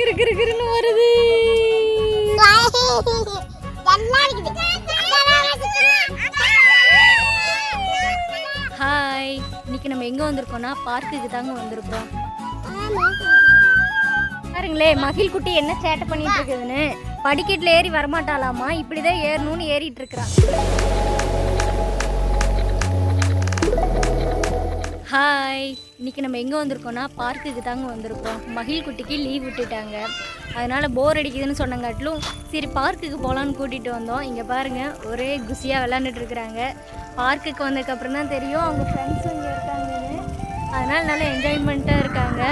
கிரு கிரு கிருன்னு வருது. ஹாய் இன்னைக்கு நம்ம எங்க வந்திருக்கோம்னா பார்க்குக்கு தாங்க வந்திருக்கோம். பாருங்களே மகிழ் குட்டி என்ன சேட்டை பண்ணிட்டு இருக்குதுன்னு. படிக்கட்டுல ஏறி வரமாட்டாளாமா? இப்படிதான் ஏறணும்னு ஏறிட்டு இருக்கிறான் ஹாய் இன்றைக்கி நம்ம எங்கே வந்திருக்கோம்னா பார்க்குக்கு தாங்க வந்திருக்கோம். மகிழ் குட்டிக்கு லீவ் விட்டுட்டாங்க. அதனால் போர் அடிக்குதுன்னு சொன்னங்காட்டிலும் சரி பார்க்குக்கு போகலான்னு கூட்டிகிட்டு வந்தோம். இங்கே பாருங்கள் ஒரே குசியாக விளாண்டுட்டு இருக்கிறாங்க. பார்க்குக்கு வந்ததுக்கப்புறம் தான் தெரியும் அவங்க ஃப்ரெண்ட்ஸும் இங்கே இருக்காங்கன்னு. அதனால் நல்லா என்ஜாய்மெண்ட்டாக இருக்காங்க.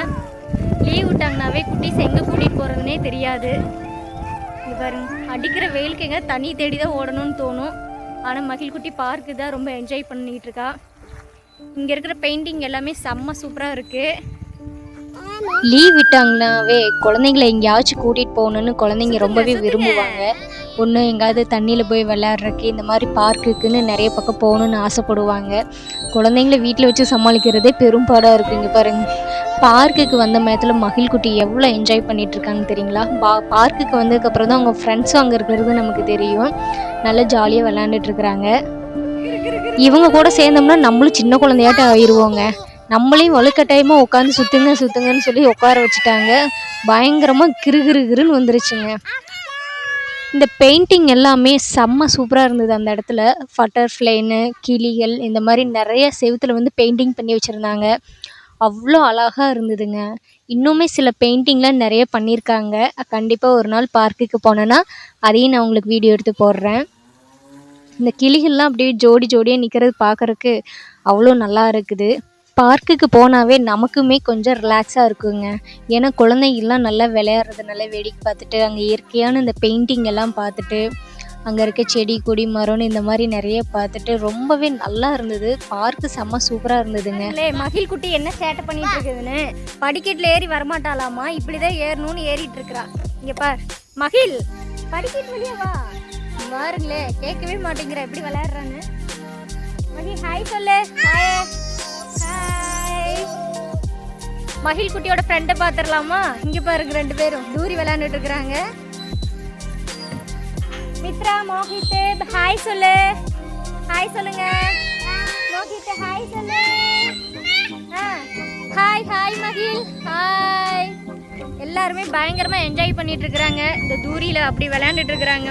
லீவ் விட்டாங்கனாவே குட்டிஸ் எங்கே கூட்டிகிட்டு போகிறதுனே தெரியாது. இங்க பாருங்க அடிக்கிற வெயிலுக்கு எங்கே தண்ணி தேடி தான் ஓடணும்னு தோணும். ஆனால் மகிழ்குட்டி பார்க்கு தான் ரொம்ப என்ஜாய் பண்ணிகிட்டு இருக்கா. இங்கே இருக்கிற பெயிண்டிங் எல்லாமே செம்ம சூப்பராக இருக்குது லீவ் விட்டாங்கனாவே குழந்தைங்கள எங்கேயாச்சும் கூட்டிகிட்டு போகணுன்னு குழந்தைங்க ரொம்பவே விரும்புவாங்க. ஒன்று எங்கேயாவது தண்ணியில் போய் விளையாடுறக்கு இந்த மாதிரி பார்க்குக்குன்னு நிறைய பக்கம் போகணுன்னு ஆசைப்படுவாங்க. குழந்தைங்கள வீட்டில் வச்சு சமாளிக்கிறதே பெரும்பாடாக இருக்குது இங்கே பாருங்க. பார்க்குக்கு வந்த நேரத்தில் மகிழ்குட்டி எவ்வளோ என்ஜாய் பண்ணிட்டு இருக்காங்க தெரியுங்களா? பா பார்க்குக்கு வந்ததுக்கப்புறம் தான் அவங்க ஃப்ரெண்ட்ஸும் அங்கே இருக்கிறது நமக்கு தெரியும். நல்லா ஜாலியாக விளாண்டுட்டு இருக்கிறாங்க. இவங்க கூட சேர்ந்தோம்னா நம்மளும் சின்ன குழந்தையாட்டம் ஆயிடுவோங்க. நம்மளையும் வலுக்கட்டாயமாக உட்காந்து சுற்றுங்க சுத்துங்கன்னு சொல்லி உட்கார வச்சுட்டாங்க. பயங்கரமாக கிருகிருகிருன்னு வந்துருச்சுங்க. இந்த பெயிண்டிங் எல்லாமே செம்ம சூப்பராக இருந்தது அந்த இடத்துல. பட்டர்ஃப்ளைனு கிளிகள் இந்த மாதிரி நிறைய செவுத்துல வந்து பெயிண்டிங் பண்ணி வச்சுருந்தாங்க. அவ்வளோ அழகாக இருந்ததுங்க. இன்னுமே சில பெயிண்டிங்லாம் நிறைய பண்ணியிருக்காங்க. கண்டிப்பாக ஒரு நாள் பார்க்குக்கு போனேன்னா அதையும் நான் உங்களுக்கு வீடியோ எடுத்து போடுறேன். இந்த கிளிகள்லாம் அப்படியே ஜோடி ஜோடியாக நிற்கிறது பார்க்குறக்கு அவ்வளோ நல்லா இருக்குது. பார்க்குக்கு போனாவே நமக்குமே கொஞ்சம் ரிலாக்ஸாக இருக்குங்க. ஏன்னா குழந்தைங்கள்லாம் நல்லா விளையாடுறதுனால வேடிக்கை பார்த்துட்டு அங்கே இயற்கையான இந்த பெயிண்டிங் எல்லாம் பார்த்துட்டு அங்கே இருக்க செடி கொடி மரம்னு இந்த மாதிரி நிறைய பார்த்துட்டு ரொம்பவே நல்லா இருந்தது. பார்க்கு செம்ம சூப்பராக இருந்ததுங்க. மகிழ் குட்டி என்ன சேட்டை பண்ணிட்டு இருக்குதுன்னு? படிக்கட்டில் ஏறி வரமாட்டாளாமா? இப்படிதான் ஏறணும்னு ஏறிட்டு இருக்கிறா. இங்கே பார். மகிழ் படிக்கட்டு வழியா வா. பாருங்களே கேட்கவே மாட்டேங்கிற எப்படி விளையாடுறான்னு மகிழ் ஹாய் சொல்லு. ஹாய் ஹாய் மகிழ் குட்டியோட ஃப்ரெண்டை பார்த்துடலாமா? இங்கே பாருங்க ரெண்டு பேரும். தூரி விளையாண்டுட்டு இருக்கிறாங்க. மித்ரா மோஹித் ஹாய் சொல்லு. ஹாய் சொல்லுங்க. மோஹித் ஹாய் சொல்லு. ஹாய் ஹாய் மகிழ். ஹாய் எல்லாருமே பயங்கரமா என்ஜாய் பண்ணிட்டு இருக்கிறாங்க. இந்த தூரியில அப்படி விளையாண்டுட்டு இருக்கிறாங்க.